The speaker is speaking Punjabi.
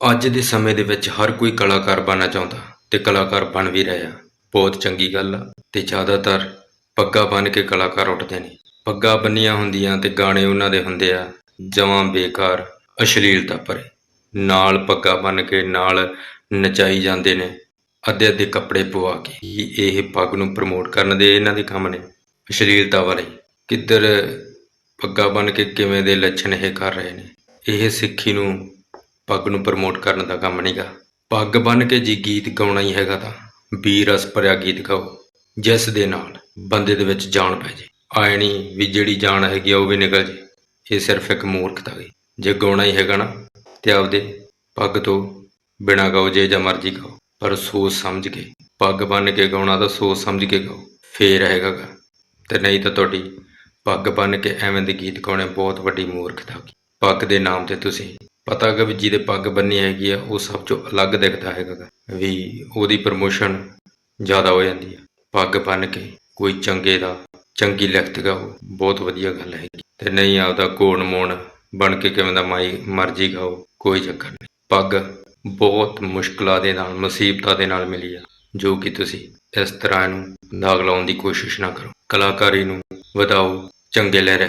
ਅੱਜ ਦੇ ਸਮੇਂ ਦੇ ਵਿੱਚ ਹਰ ਕੋਈ ਕਲਾਕਾਰ ਬਣਨਾ ਚਾਹੁੰਦਾ ਤੇ ਕਲਾਕਾਰ ਬਣ ਵੀ ਰਿਹਾ। ਬਹੁਤ ਚੰਗੀ ਗੱਲ ਆ ਤੇ ਜ਼ਿਆਦਾਤਰ ਪੱਗਾਂ ਬੰਨ ਕੇ ਕਲਾਕਾਰ ਉੱਠਦੇ ਨੇ। ਪੱਗਾਂ ਬੰਨੀਆਂ ਹੁੰਦੀਆਂ ਤੇ ਗਾਣੇ ਉਹਨਾਂ ਦੇ ਹੁੰਦੇ ਆ ਜਮਾਂ ਬੇਕਾਰ ਅਸ਼ਲੀਲਤਾ ਭਰੇ ਨਾਲ ਪੱਗਾਂ ਬੰਨ ਕੇ ਨਾਲ ਨਚਾਈ ਜਾਂਦੇ ਨੇ, ਅੱਧੇ ਅੱਧੇ ਕੱਪੜੇ ਪਵਾ ਕੇ। ਇਹ ਪੱਗ ਨੂੰ ਪ੍ਰਮੋਟ ਕਰਨ ਦੇ ਇਹਨਾਂ ਦੇ ਕੰਮ ਨੇ? ਅਸ਼ਲੀਲਤਾ ਵਾਲੇ, ਕਿੱਧਰ ਪੱਗਾਂ ਬੰਨ ਕੇ ਕਿਵੇਂ ਦੇ ਲੱਛਣ ਇਹ ਕਰ ਰਹੇ ਨੇ? ਇਹ ਸਿੱਖੀ ਨੂੰ ਪੱਗ ਨੂੰ ਪ੍ਰਮੋਟ ਕਰਨ ਦਾ ਕੰਮ ਨਹੀਂਗਾ ਪੱਗ ਬੰਨ ਕੇ ਜੀ ਗੀਤ ਗਾਉਣਾ ਹੀ ਹੈਗਾ ਤਾਂ ਵੀ ਰਸ ਭਰਿਆ ਗੀਤ ਗਾਓ, ਜਿਸ ਦੇ ਨਾਲ ਬੰਦੇ ਦੇ ਵਿੱਚ ਜਾਨ ਪੈ ਜੇ। ਆਏ ਨਹੀਂ ਵੀ ਜਿਹੜੀ ਜਾਨ ਹੈਗੀ ਆ ਉਹ ਵੀ ਨਿਕਲ ਜੇ। ਇਹ ਸਿਰਫ ਇੱਕ ਮੂਰਖਤਾ ਹੈ ਜੇ ਗਾਉਣਾ ਹੀ ਹੈਗਾ ਨਾ, ਤੇ ਆਪਦੇ ਪੱਗ ਤੋਂ ਬਿਨਾਂ ਗਾਓ, ਜੇ ਜਾਂ ਮਰਜ਼ੀ ਗਾਓ। ਪਰ ਸੋਚ ਸਮਝ ਕੇ, ਪੱਗ ਬੰਨ ਕੇ ਗਾਉਣਾ ਤਾਂ ਸੋਚ ਸਮਝ ਕੇ ਗਾਓ। ਫੇਰ ਹੈਗਾ ਗਾ ਤੇ ਨਹੀਂ ਤਾਂ ਤੁਹਾਡੀ ਪੱਗ ਬੰਨ ਕੇ ਐਵੇਂ ਦੇ ਗੀਤ ਗਾਉਣੇ ਬਹੁਤ ਵੱਡੀ ਮੂਰਖਤਾ ਹੋ ਪੱਗ ਦੇ ਨਾਮ ਤੇ ਤੁਸੀਂ ਪਤਾ ਕਿ ਵੀ ਜਿਹਦੇ ਪੱਗ ਬੰਨੀ ਹੈਗੀ ਆ, ਉਹ ਸਭ ਤੋਂ ਅਲੱਗ ਦਿਖਦਾ ਹੈਗਾ ਵੀ ਉਹਦੀ ਪ੍ਰਮੋਸ਼ਨ ਜ਼ਿਆਦਾ ਹੋ ਜਾਂਦੀ ਹੈ ਪੱਗ ਬੰਨ ਕੇ ਕੋਈ ਚੰਗੇ ਦਾ, ਚੰਗੀ ਲਿਖਤ ਗਾਓ ਬਹੁਤ ਵਧੀਆ ਗੱਲ ਹੈਗੀ। ਤੇ ਨਹੀਂ ਆਪਦਾ ਕੋਣ ਮੋਣ ਬਣ ਕੇ ਕਿਵੇਂ ਦਾ ਮਾਈ ਮਰਜ਼ੀ ਗਾਓ ਕੋਈ ਚੱਕਰ ਨਹੀਂ। ਪੱਗ ਬਹੁਤ ਮੁਸ਼ਕਲਾਂ ਦੇ ਨਾਲ, ਮੁਸੀਬਤਾਂ ਦੇ ਨਾਲ ਮਿਲੀ ਆ, ਜੋ ਕਿ ਤੁਸੀਂ ਇਸ ਤਰ੍ਹਾਂ ਨੂੰ ਦਾਗ ਲਾਉਣ ਦੀ ਕੋਸ਼ਿਸ਼ ਨਾ ਕਰੋ। ਕਲਾਕਾਰੀ ਨੂੰ ਵਧਾਓ, ਚੰਗੇ ਲਿਰਿਕਸ